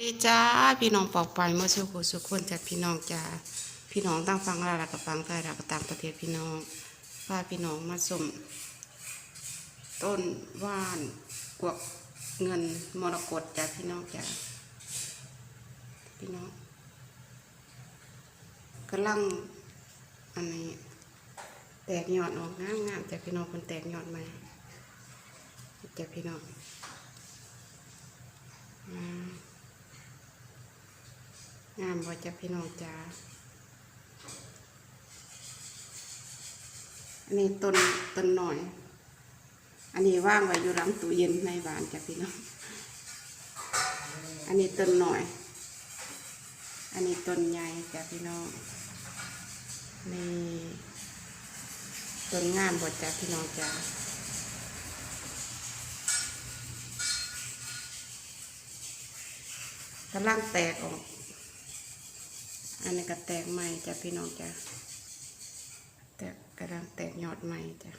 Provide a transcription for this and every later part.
ดีจ้าพี่น้องปอกไปเมื่อสุขสุขคนจากพี่น้องจ้าพี่น้องตั้งฟังลาล้วกับฟังไทยแล้วก็ต่างประเทศพี่น้องพาพี่น้องมาสมต้นว่านกวกเงินมรกตจากพี่น้องจ้าพี่น้องกำลังอันนี้แตกยอดออกงามงามจากพี่น้องคนแตกยอดใหม่จากพี่น้องอืม งามบ่จ้ะพี่น้องจ้าอันนี้ต้นต้นหน่อย อันนี้ว่างไว้อยู่หลังตู้เย็นในบ้านจ้ะพี่น้อง อันนี้ต้นหน่อย อันนี้ต้นใหญ่จ้ะพี่น้องนี่ต้นงามบ่จ้ะพี่น้องจ้ากำลังแตกออก อันนี้ก็แตกใหม่จ้ะพี่น้องจ้ะแตกกำลังแตกยอดใหม่จ้ะ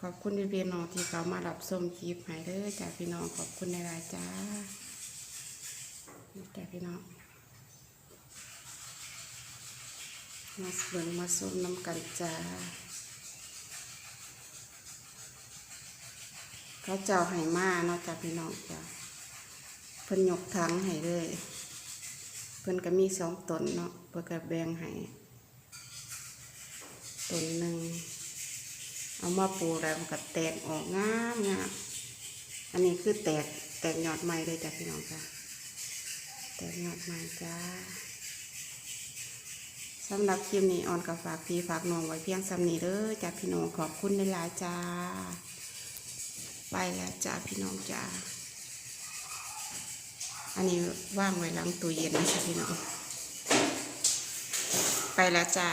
ขอบคุณพี่น้องที่เขามารับชมคลิปให้เด้อจ้ะพี่น้องขอบคุณในรายจ้านี่จ้ะพี่น้องมาเบิ่งมาส้มน้ำกันจ้าเขาเจ้าให้มาเนาะจ้ะพี่น้องจ้ะเพิ่นยกถังให้เลย พิ่นก็มีสองตนเนาะเพิ่นก็แบ่งให้ตนหนึ่งเอามาปูแล้วมันก็แตกออกงามงามอันนี้คือแตกแตกยอดใหม่เลยจ้ะพี่น้องจ้ะแตกยอดใหม่จ้าสำหรับคลิปนี้ออนกับฝากพี่ฝากน้องไว้เพียงสำนีเด้อจ้ะพี่น้องขอบคุณในหลายจ้า ไปแล้วจ้าพี่น้องจ้า อันนี้ว่างไว้ล้างตู้เย็นนะจ๊ะพี่น้อง ไปแล้วจ้า